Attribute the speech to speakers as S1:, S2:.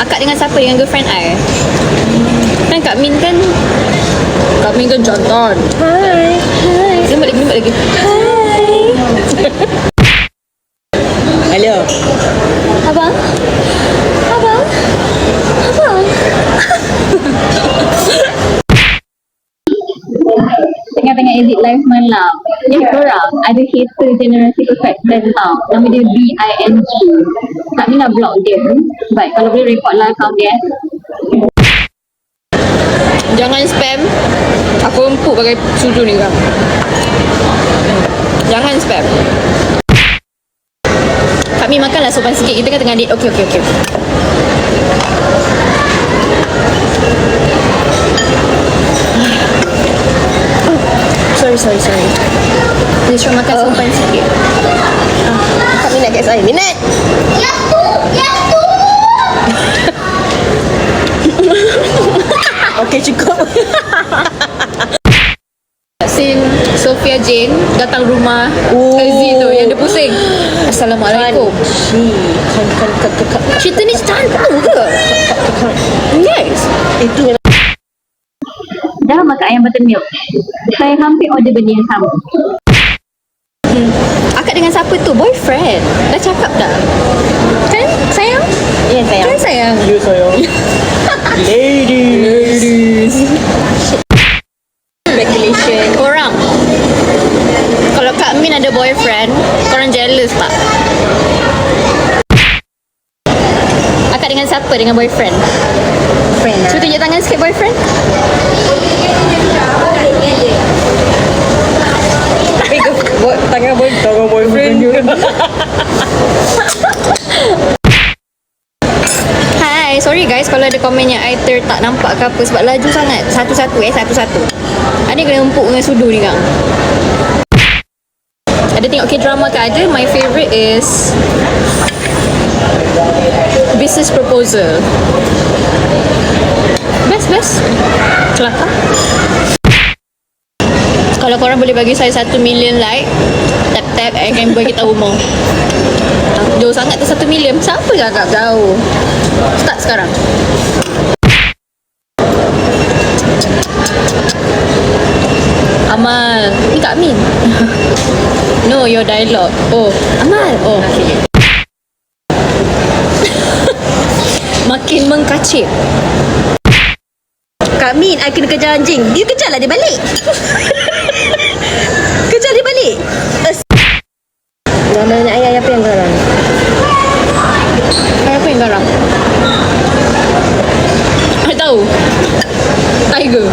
S1: Akak dengan siapa? Dengan girlfriend I? Kan Kak Min kan Kak Min kan jantan
S2: Hai.
S1: Hai Lembut lagi, lembut lagi
S3: tengah-tengah edit live malam. Yang korang ada hater generasi perfect dan tau Nama dia B-I-N-G Kak ni nak block dia. Baik kalau boleh report lah account dia
S1: Jangan spam. Aku empuk pakai sudu ni kan Jangan spam. Kami makanlah sopan sikit. Kita kan tengah date Okey okey okey Sorry sorry sorry Please try makan sopan sikit
S2: Kak minat kat saya. Minat. Okey cukup.
S1: Sin Sophia Jane datang rumah
S2: Oh.
S1: Aziz tu yang dia pusing. Assalamualaikum.
S2: Si. Kan kan kan kan.
S1: Cerita ni hantu ke? Yes.
S2: Itu
S3: ayam buttermilk Saya hampir order benda yang sama
S1: Akak dengan siapa tu? Boyfriend. Dah cakap dah. Kan? Sayang?
S2: Ya sayang.
S1: Kan sayang?
S2: Ya sayang. Ladies. Regulation.
S1: Korang. Kalau Kak Min ada boyfriend, korang jealous tak? Dengan siapa? Dengan boyfriend?
S2: Friend lah.
S1: Cuba tunjuk tangan sikit boyfriend.
S2: Eh, buat tangan boy, tangan boyfriend.
S1: Hai, sorry guys kalau ada komen yang I ter tak nampak ke apa sebab laju sangat. Satu-satu eh, satu-satu. Ada kena empuk dengan sudu ni kang. Ada tengok K-drama ke ada? My favourite is Business Proposal. Best, best. Kelakar. Kalau korang boleh bagi saya satu million like, tap-tap, I akan bagi tahu more. Jauh sangat tu satu million. Siapa yang agak jauh? Start sekarang. Amal. Ni Kak Min. no, your dialogue. Oh, Amal. Oh, okay. Makin mengkacip.
S2: Kak Min, I kena kejar anjing. Dia kejar lah dia balik. kejar dia balik. As- Gambarnya ayah apa yang garang?
S1: Apa yang garang? I tahu. Tiger.